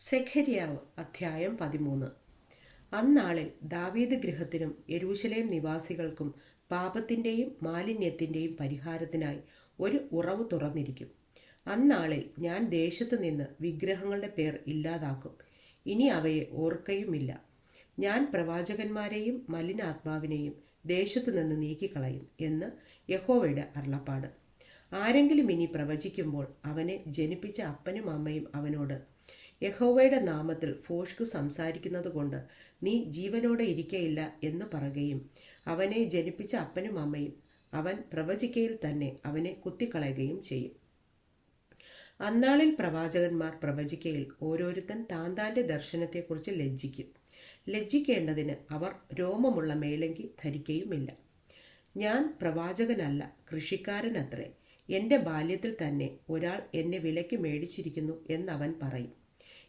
സെഖര്യാവ് അധ്യായം പതിമൂന്ന്. അന്നാളിൽ ദാവീദ് ഗൃഹത്തിനും യെരൂശലേം നിവാസികൾക്കും പാപത്തിന്റെയും മാലിന്യത്തിന്റെയും പരിഹാരത്തിനായി ഒരു ഉറവ് തുറന്നിരിക്കും. അന്നാളിൽ ഞാൻ ദേശത്തു നിന്ന് വിഗ്രഹങ്ങളുടെ പേർ ഇല്ലാതാക്കും. ഇനി അവയെ ഓർക്കയുമില്ല. ഞാൻ പ്രവാചകന്മാരെയും മലിനാത്മാവിനെയും ദേശത്തു നിന്ന് നീക്കിക്കളയും എന്ന് യഹോവയുടെ അരുളപ്പാട്. ആരെങ്കിലും ഇനി പ്രവചിക്കുമ്പോൾ അവനെ ജനിപ്പിച്ച അപ്പനും അമ്മയും അവനോട് യഹോവയുടെ നാമത്തിൽ ഫോഷ്കു സംസാരിക്കുന്നത് കൊണ്ട് നീ ജീവനോടെ ഇരിക്കയില്ല എന്ന് പറയുകയും അവനെ ജനിപ്പിച്ച അപ്പനും അമ്മയും അവൻ പ്രവചിക്കയിൽ തന്നെ അവനെ കുത്തിക്കളയുകയും ചെയ്യും. അന്നാളിൽ പ്രവാചകന്മാർ പ്രവചിക്കയിൽ ഓരോരുത്തൻ താൻ താന്റെ ദർശനത്തെക്കുറിച്ച് ലജ്ജിക്കും. ലജ്ജിക്കേണ്ടതിന് അവർ രോമമുള്ള മേലങ്കി ധരിക്കുകയുമില്ല ഞാൻ പ്രവാചകനല്ല കൃഷിക്കാരനത്രേ. എന്റെ ബാല്യത്തിൽ തന്നെ ഒരാൾ എന്നെ വിലയ്ക്ക് മേടിച്ചിരിക്കുന്നു എന്നവൻ പറയും.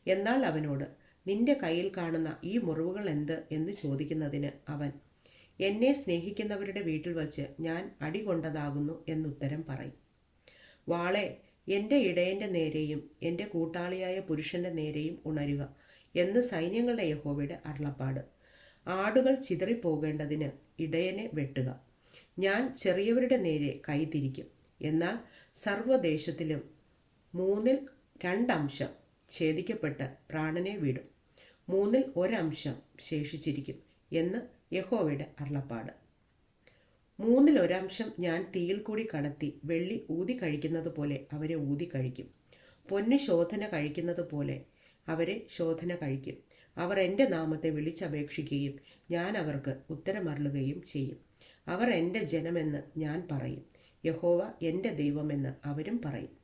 എന്നാൽ അവനോട് നിന്റെ കയ്യിൽ കാണുന്ന ഈ മുറിവുകൾ എന്ത്? എന്ന് ചോദിക്കുന്നതിന് അവൻ എന്നെ സ്നേഹിക്കുന്നവരുടെ വീട്ടിൽ വച്ച് ഞാൻ അടി അടികൊണ്ടതാകുന്നു എന്നുത്തരം പറയും. വാളെ എന്റെ ഇടയന്റെ നേരെയും എന്റെ കൂട്ടാളിയായ പുരുഷന്റെ നേരെയും ഉണരുക എന്ന് സൈന്യങ്ങളുടെ യഹോവയുടെ അരുളപ്പാട്. ആടുകൾ ചിതറിപ്പോകേണ്ടതിന് ഇടയനെ വെട്ടുക. ഞാൻ ചെറിയവരുടെ നേരെ കൈതിരിക്കും. എന്നാൽ സർവദേശത്തിലും മൂന്നിൽ രണ്ടംശം ഛേദിക്കപ്പെട്ട് പ്രാണനെ വിടും. മൂന്നിൽ ഒരംശം ശേഷിച്ചിരിക്കും എന്ന് യഹോവയുടെ അരുളപ്പാട്. മൂന്നിൽ ഒരംശം ഞാൻ തീയിൽ കൂടി കടത്തി വെള്ളി ഊതി കഴിക്കുന്നത് പോലെ അവരെ ഊതി കഴിക്കും. പൊന്ന് ശോധന കഴിക്കുന്നത് പോലെ അവരെ ശോധന കഴിക്കും. അവർ എന്റെ നാമത്തെ വിളിച്ചപേക്ഷിക്കുകയും ഞാൻ അവർക്ക് ഉത്തരമരുളുകയും ചെയ്യും. അവർ എന്റെ ജനമെന്ന് ഞാൻ പറയും. യഹോവ എന്റെ ദൈവമെന്ന് അവരും പറയും.